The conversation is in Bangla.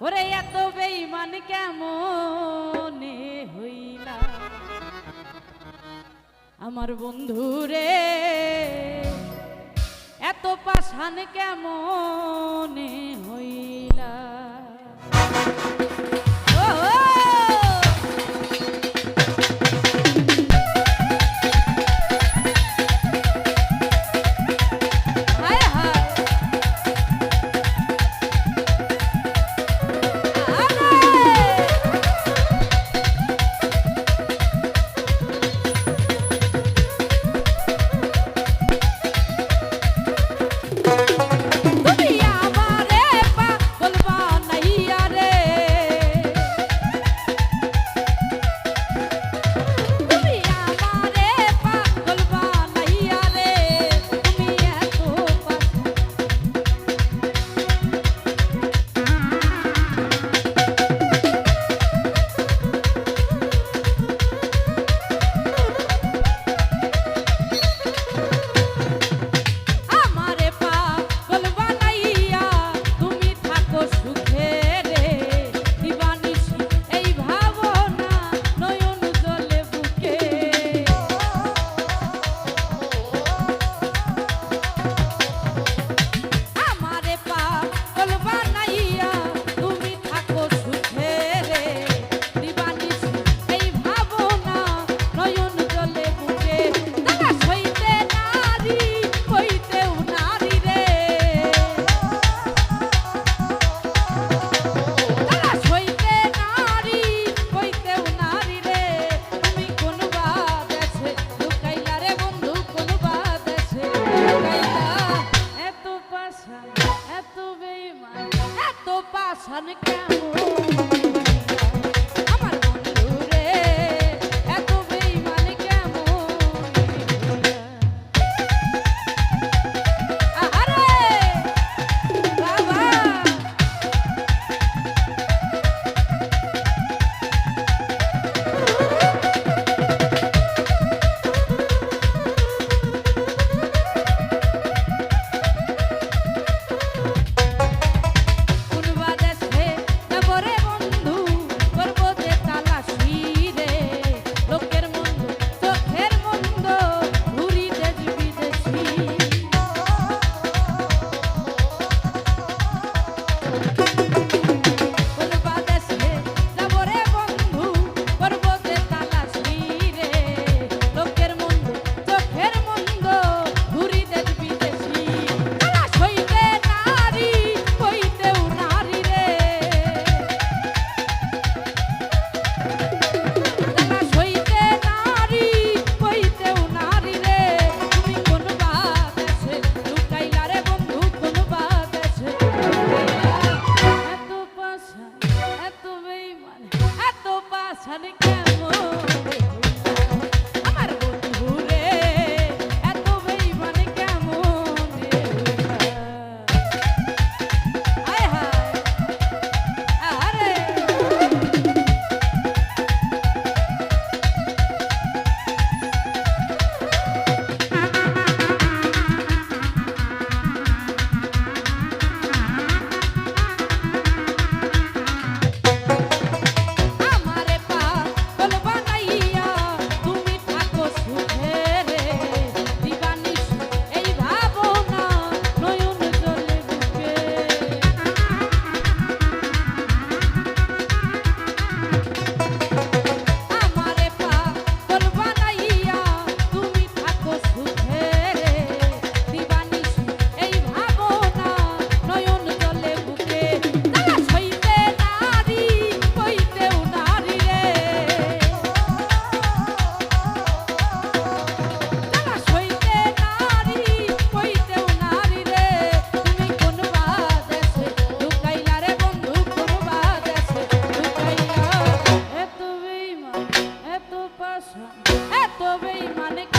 ওরে এত বেইমান কেমন হইলা? আমার বন্ধুরে এত পাশান কেমন হইলা? তবেই মানে